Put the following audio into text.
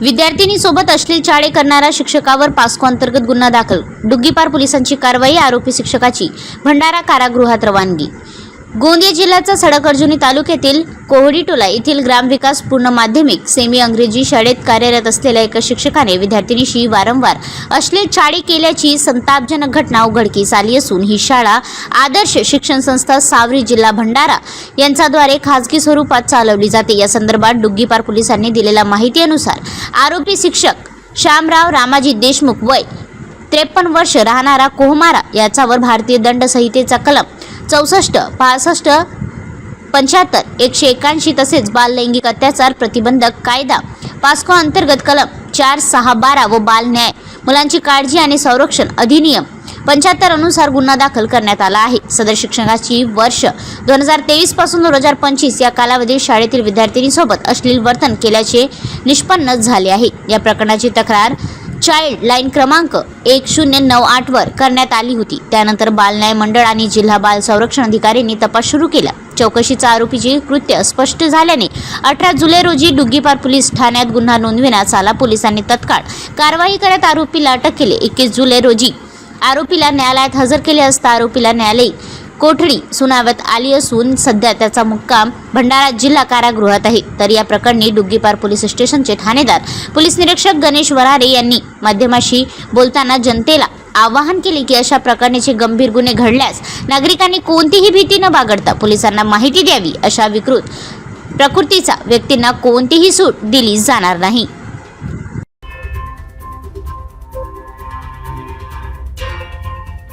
विद्यार्थिनीसोबत अश्लील चाळे करणारा शिक्षकावर पास्को अंतर्गत गुन्हा दाखल. डुग्गीपार पोलिसांची कारवाई आरोपी शिक्षकाची. भंडारा कारागृहात रवानगी गोंदिया जिल्ह्याचा सडक अर्जुनी तालुक्यातील कोहडीटोला येथील ग्रामविकास पूर्ण माध्यमिक सेमी अंग्रेजी शाळेत कार्यरत असलेल्या एका शिक्षकाने विद्यार्थिनीशी वारंवार अश्लील चाळी केल्याची संतापजनक घटना उघडकीस आली असून ही शाळा आदर्श शिक्षण संस्था सावरी जिल्हा भंडारा यांच्याद्वारे खासगी स्वरूपात चालवली जाते. या संदर्भात डुग्गीपार पोलिसांनी दिलेल्या माहितीनुसार आरोपी शिक्षक श्यामराव रामाजी देशमुख वय त्रेपन्न वर्ष राहणारा कोहमारा याच्यावर भारतीय दंड संहितेचा कलम चौसष्ट पासष्ट पंच्याहत्तर एकशे एकाऐंशी तसेच बाल लैंगिक अत्याचार प्रतिबंधक कायदा पास्को अंतर्गत कलम चार सहा बारा व बाल न्याय मुलांची काळजी आणि संरक्षण अधिनियम पंच्याहत्तर अनुसार गुन्हा दाखल करण्यात आला आहे. सदर शिक्षकाची वर्ष दोन हजार तेवीसपासून दोन हजार पंचवीस या कालावधीत शाळेतील विद्यार्थिनीसोबत अश्लील वर्तन केल्याचे निष्पन्न झाले आहे. या प्रकरणाची तक्रार चाइल्ड लाईन क्रमांक एक शून्य नऊ आठवर करण्यात आली होती. त्यानंतर बाल न्याय मंडळ आणि जिल्हा बाल संरक्षण अधिकाऱ्यांनी तपास सुरू केला. चौकशीचा आरोपीचे कृत्य स्पष्ट झाल्याने अठरा जुलै रोजी डुग्गीपार पोलीस ठाण्यात गुन्हा नोंदविण्यात आला. पोलिसांनी तत्काळ कारवाई करत आरोपीला अटक केली. एकवीस जुलै रोजी आरोपीला न्यायालयात हजर केले असता आरोपीला न्यायालय कोठडी सुनावत आली असून सध्या त्याचा मुक्काम भंडारा जिल्हा कारागृहात आहे. तर या प्रकरणी डुग्गीपार पोलीस स्टेशनचे ठाणेदार पोलीस निरीक्षक गणेश वरारे यांनी माध्यमाशी बोलताना जनतेला आवाहन केले की अशा प्रकारचे गंभीर गुन्हे घडल्यास नागरिकांनी कोणतीही भीती न बागडता पोलिसांना माहिती द्यावी अशा विकृत प्रकृतीचा व्यक्तींना कोणतीही सूट दिली जाणार नाही.